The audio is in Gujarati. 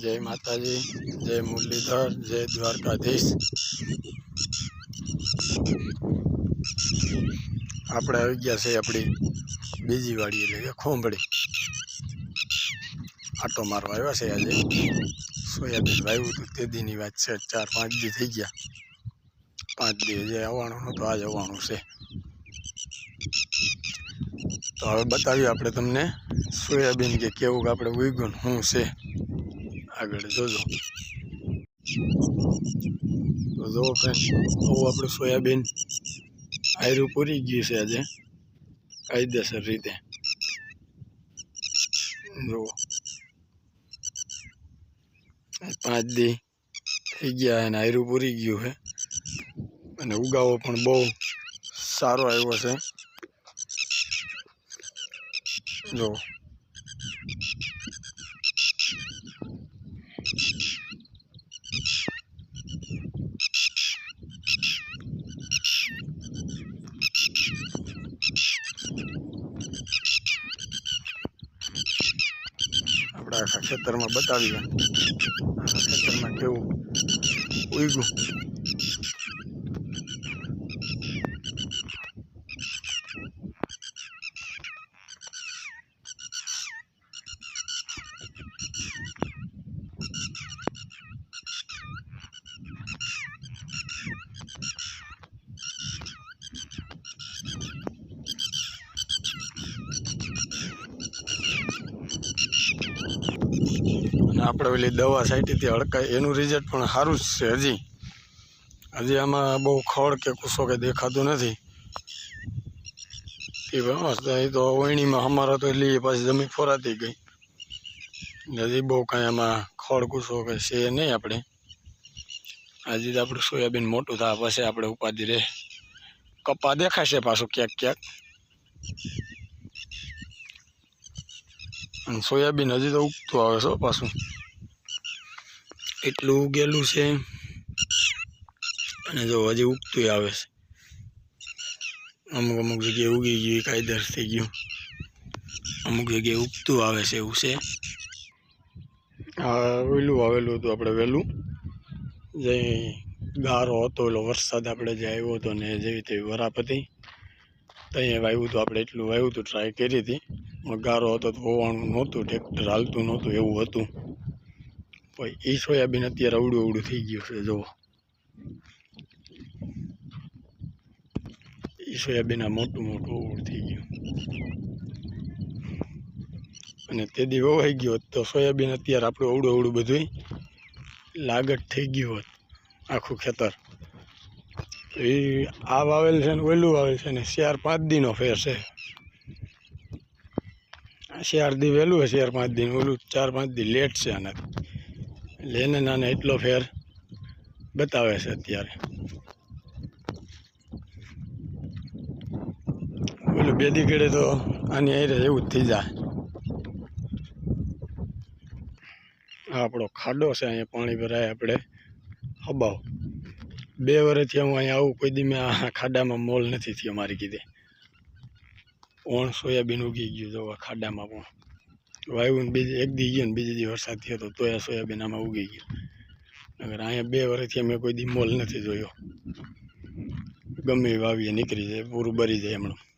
જય માતાજી, જય મુરલીધર, જય દ્વારકાધીશ. આપણે આવી ગયા છે આપણી બીજી વાડી એટલે કે ખોંભળી. આટો મારવા આવ્યા છે આજે. સોયાબીન વાવ્યું હતું તે દીની વાત છે, ચાર પાંચ દી થઈ ગયા. પાંચ દી જે આવવાનું હતું આજ આવવાનું છે. તો હવે બતાવ્યું આપણે તમને સોયાબીન કે કેવું આપણે ઉગ્યું શું છે. આગળ જોજો. તો જો ફ્રેન્ડ આવું આપણું સોયાબીન આયરું પૂરી ગયું છે આજે, કાયદેસર રીતે. જુઓ પાંચ દી થઈ ગયા અને આયરું પૂરી ગયું છે. અને ઉગાવો પણ બહુ સારો આવ્યો છે. જો. આપણે આખા ખેતરમાં બતાવીએ. આખા ખેતરમાં કેવું ઉગ્યું? અને આપણે પેલી દવા સાઈટીથી હતી હડકાઈ એનું રિઝલ્ટ પણ સારું જ છે હજી. હજી આમાં બહુ ખડ કે કુસો કે દેખાતું નથી. એ તો વણીમાં અમારા તો એટલી પાછી જમીન ફોરાતી ગઈ. હજી બહુ કાંઈ આમાં ખડ કુસો કે છે નહીં આપણે. હજી તો આપણું સોયાબીન મોટું થાય, પછી આપણે ઉપાધિ રહે. કપા દેખાશે પાછું ક્યાંક ક્યાંક. અને સોયાબીન હજી તો ઉગતું આવે છે પાછું. એટલું ઉગેલું છે. અને જો હજી ઉગતું આવે છે. અમુક અમુક જગ્યાએ ઉગી ગયું કાયદર થઈ ગયું. અમુક જગ્યાએ ઉગતું આવે છે એવું છે. આ વહેલું આવેલું હતું આપણે વહેલું જે ગારો હતો એટલો વરસાદ આપણે જે આવ્યો હતો ને, જેવી તેવી વરાપ હતી. ત્યાં વાવ્યું હતું, આપણે એટલું વાવ્યું હતું ટ્રાય કરી હતી. ગારો હતો તો હોવાનું નહોતું ટ્રેક્ટર હાલતું નહોતું, એવું હતું. પછી એ સોયાબીન અત્યારે અવડું અવડું થઈ ગયું છે, જુઓ. એ સોયાબીન આ મોટું મોટું અવળું થઈ ગયું. અને તે દી વવાઈ ગયો તો સોયાબીન અત્યારે આપણું અવડું અવડું બધું લાગત થઈ ગયું હોત, આખું ખેતર. એ આ વાવેલ છે ને ઓલું વાવેલ છે ને ચાર પાંચ દીનો ફેર છે. ચાર દી વહેલું હોય ચાર પાંચ દિન, ઓલું ચાર પાંચ દી લેટ છે આને એને નાને એટલો ફેર બતાવે છે અત્યારે. ઓલું બે દીકડે તો આની આરે એવું જ થઈ જાય. આપણો ખાડો છે, અહીંયા પાણી ભરાય આપણે. હબાવ. બે વર્ષથી હું અહીંયા આવું, કોઈ દી મેં આ ખાડામાં મોલ નથી થયો મારી કીધે. ઓણ સોયાબીન ઉગી ગયું જો ખાડામાં પણ. વાવ્યું ને બીજી, એક દી ગયો ને બીજી દી વરસાદ થયો તો તોય સોયાબીન આમાં ઉગી ગયું. નગર અહીંયા બે વર્ષથી અમે કોઈ દી મોલ નથી જોયો. ગમે વાવીએ, નીકળી જાય, પૂરું બરી જાય હમણાં.